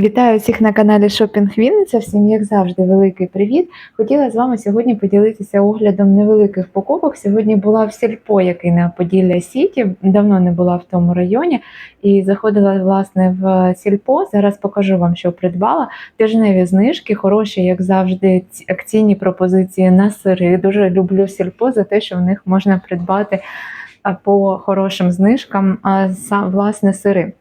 Вітаю всіх на каналі Шопінг Вінниця. Всім, як завжди, великий привіт. Хотіла з вами сьогодні поділитися оглядом невеликих покупок. Сьогодні була в сільпо, який на Поділля Сіті. Давно не була в тому районі і заходила власне в сільпо. Зараз покажу вам, що придбала. Тижневі знижки, хороші, як завжди, ці- акційні пропозиції на сири. Дуже люблю сільпо за те, що в них можна придбати по хорошим знижкам а, власне сири.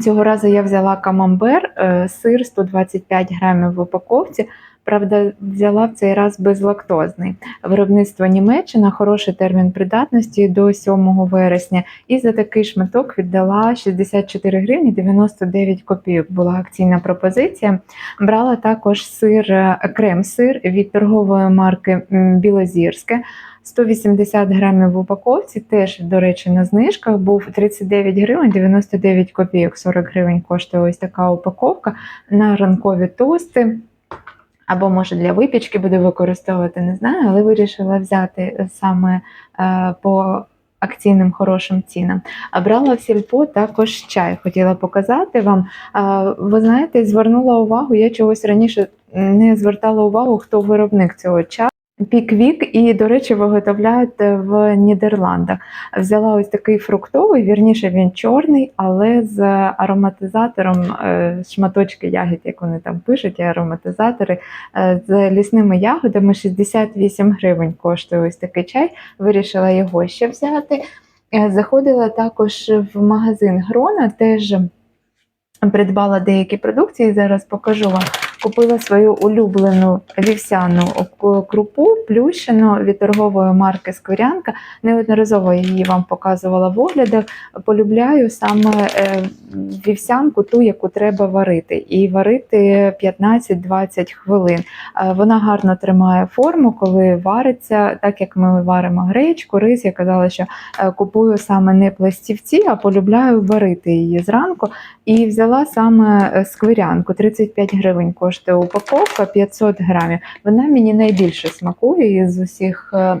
Цього разу я взяла камамбер, е, сир 125 грамів в упаковці. Правда, взяла в цей раз безлактозний. Виробництво Німеччина, хороший термін придатності до 7 вересня. І за такий шматок віддала 64 гривні 99 копійок. Була акційна пропозиція. Брала також сир, е, крем-сир від торгової марки Білозірське. 180 грамів в упаковці, теж, до речі, на знижках був 39 гривень 99 копійок, 40 гривень коштує ось така упаковка на ранкові тости. Або, може, для випічки буду використовувати, не знаю, але вирішила взяти саме е, по акційним хорошим цінам. А брала в сільпо також чай. Хотіла показати вам. Ви знаєте, звернула увагу, я чогось раніше не звертала увагу, хто виробник цього чаю. Піквік і, до речі, виготовляють в Нідерландах. Взяла ось такий фруктовий, вірніше він чорний, але з ароматизатором е, шматочки ягід, як вони там пишуть, ароматизатори е, з лісними ягодами 68 гривень коштує ось такий чай. Вирішила його ще взяти. Е, Заходила також в магазин Грона, теж придбала деякі продукції. Зараз покажу вам. Купила свою улюблену вівсяну крупу плющену від торгової марки Скорянка. Неодноразово її вам показувала в оглядах. Полюбляю саме е, вівсянку, ту, яку треба варити, і варити 15-20 хвилин. Е, Вона гарно тримає форму, коли вариться, так як ми варимо гречку, рис. Я казала, що е, купую саме не пластівці, а полюбляю варити її зранку. І взяла саме сквирянку, 35 гривень коштує упаковка, 500 грамів. Вона мені найбільше смакує із усіх е,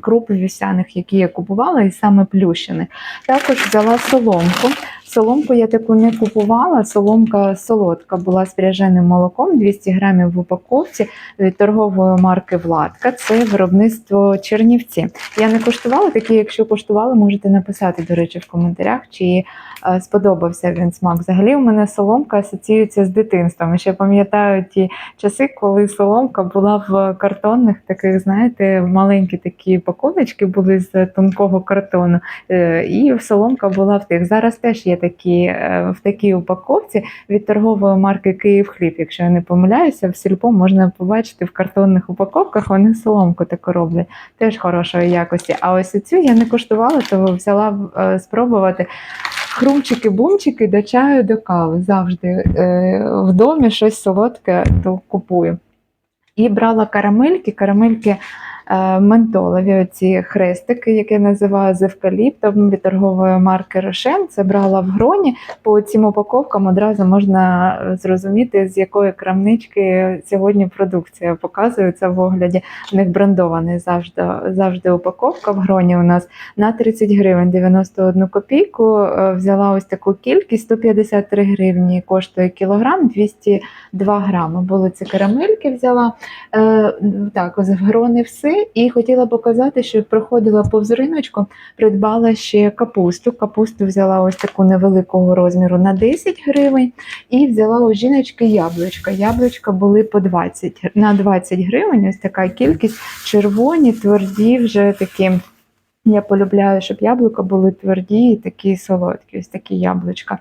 круп вівсяних, які я купувала, і саме плющених. Також взяла соломку. Соломку я таку не купувала. Соломка солодка була з пряженим молоком, 200 грамів в упаковці від торгової марки Владка. Це виробництво Чернівці. Я не коштувала такі. Якщо коштувала, можете написати, до речі, в коментарях, чи е, сподобався він смак. Взагалі, у мене соломка асоціюється з дитинством. Ще пам'ятаю ті часи, коли соломка була в картонних таких, знаєте, маленькі такі пакуночки були з тонкого картону. Е, І соломка була в тих. Зараз теж є такі е, в такій упаковці від торгової марки Київ хліб. Якщо я не помиляюся, в сільпо можна побачити в картонних упаковках. Вони соломку таку роблять, теж хорошої якості. А ось цю я не коштувала, то взяла е, спробувати. Хрумчики-бумчики до чаю, до кави завжди е, в домі щось солодке то купую. І брала карамельки, карамельки ментолові, оці хрестики, які я називаю з евкаліптом від торгової марки Рошен. Це брала в гроні. По цим упаковкам одразу можна е, зрозуміти, з якої крамнички сьогодні продукція показується в огляді. В них брендований завжди, завжди упаковка в гроні у нас на 30 гривень 91 копійку. Е, Взяла ось таку кількість 153 гривні коштує кілограм, 202 грами. Були ці карамельки взяла. Е, так, в грони все. І хотіла показати, що проходила повз риночку, придбала ще капусту. Капусту взяла ось таку невеликого розміру на 10 гривень. І взяла у жіночки яблучка. Яблучка були по 20, на 20 гривень. Ось така кількість. Червоні, тверді, вже такі. Я полюбляю, щоб яблука були тверді і такі солодкі. Ось такі яблучка.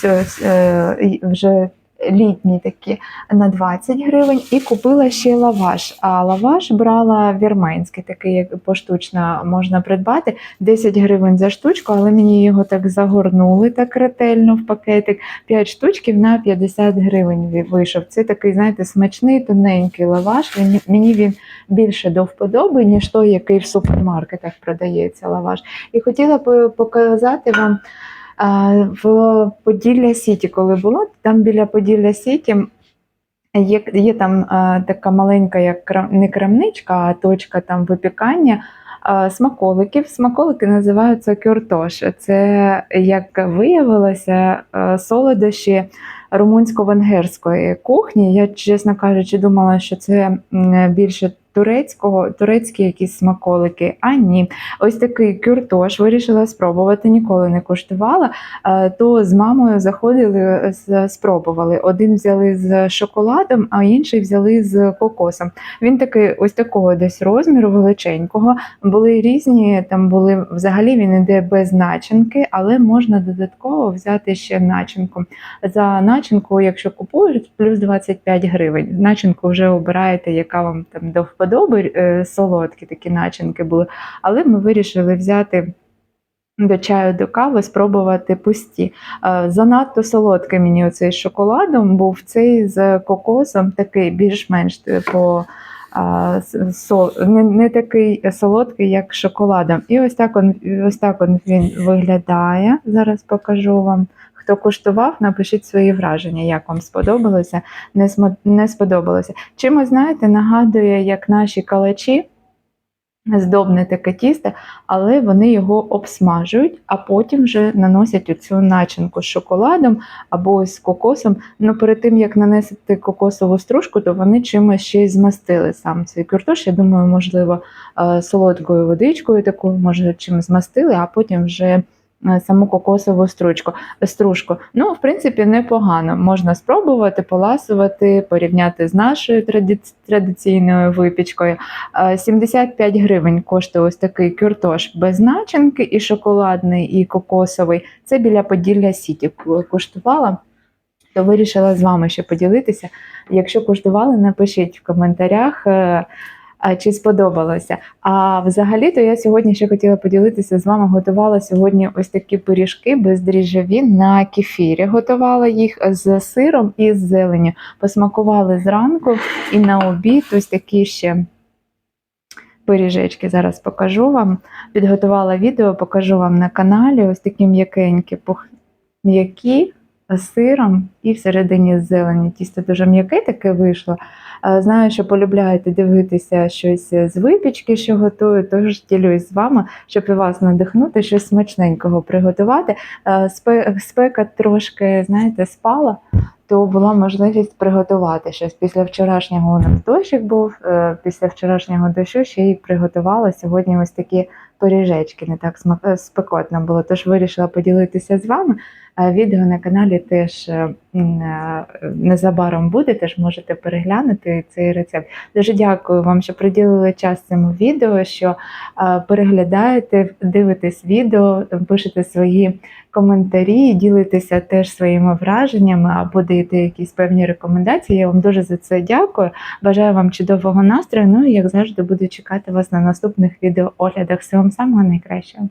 Це е, вже літні такі на 20 гривень. І купила ще лаваш. А лаваш брала вірменський, такий як поштучно можна придбати. 10 гривень за штучку, але мені його так загорнули так ретельно в пакетик. 5 штучків на 50 гривень вийшов. Це такий, знаєте, смачний, тоненький лаваш. Мені він більше до вподоби, ніж той, який в супермаркетах продається лаваш. І хотіла по- показати вам. В Поділля Сіті, коли було, там біля Поділля Сіті є, є там така маленька, як не крамничка, а точка там випікання смаколиків. Смаколики називаються кюртош. Це, як виявилося, солодощі румунсько-венгерської кухні. Я, чесно кажучи, думала, що це більше турецького, турецькі якісь смаколики. А ні, ось такий кюртош вирішила спробувати, ніколи не куштувала. Е, То з мамою заходили, спробували. Один взяли з шоколадом, а інший взяли з кокосом. Він такий ось такого десь розміру величенького. Були різні, там були взагалі він іде без начинки, але можна додатково взяти ще начинку. За начинку, якщо купуєш, плюс 25 гривень. Начинку вже обираєте, яка вам там до вподоби. Е, Солодкі такі начинки були. Але ми вирішили взяти. До чаю, до кави спробувати пусті. Е, Занадто солодкий мені оцей з шоколадом був цей з кокосом, такий більш-менш типу сол, не, не такий солодкий, як шоколадом. І ось так, он, ось так он він виглядає. Зараз покажу вам. Хто куштував, напишіть свої враження, як вам сподобалося, не, сподобалося. Чимось, знаєте, нагадує, як наші калачі, здобне таке тісто, але вони його обсмажують, а потім вже наносять оцю начинку з шоколадом або з кокосом. Ну, перед тим як нанести кокосову стружку, то вони чимось ще й змастили сам цей кюртош. Я думаю, можливо, е, солодкою водичкою такою, може, чим змастили, а потім вже. Е, Саму кокосову стручку, стружку. Ну, в принципі, непогано. Можна спробувати, поласувати, порівняти з нашою тради- традиційною випічкою. Е, 75 гривень коштує ось такий кюртош без начинки, і шоколадний, і кокосовий. Це біля Поділля Сіті куштувала. То вирішила з вами ще поділитися. Якщо куштували, напишіть в коментарях, е, чи сподобалося. А взагалі, то я сьогодні ще хотіла поділитися з вами. Готувала сьогодні ось такі пиріжки бездріжджові на кефірі. Готувала їх з сиром і з зеленню. Посмакували зранку і на обід ось такі ще пиріжечки. Зараз покажу вам. Підготувала відео, покажу вам на каналі. Ось такі м'якенькі, м'які з сиром і всередині зелені. Тісто дуже м'яке таке вийшло. Знаю, що полюбляєте дивитися щось з випічки, що готую, тож ділюсь з вами, щоб і вас надихнути, щось смачненького приготувати. Спека трошки, знаєте, спала, то була можливість приготувати щось. Після вчорашнього у нас дощик був, е, після вчорашнього дощу ще й приготувала сьогодні ось такі пиріжечки, не так спекотно було. Тож вирішила поділитися з вами. Відео на каналі теж е, е, незабаром буде, теж можете переглянути цей рецепт. Дуже дякую вам, що приділили час цьому відео, що е, переглядаєте, дивитесь відео, пишете свої коментарі, ділитеся теж своїми враженнями або даєте якісь певні рекомендації. Я вам дуже за це дякую. Бажаю вам чудового настрою. Ну і як завжди буду чекати вас на наступних відеооглядах. Всього вам самого найкращого.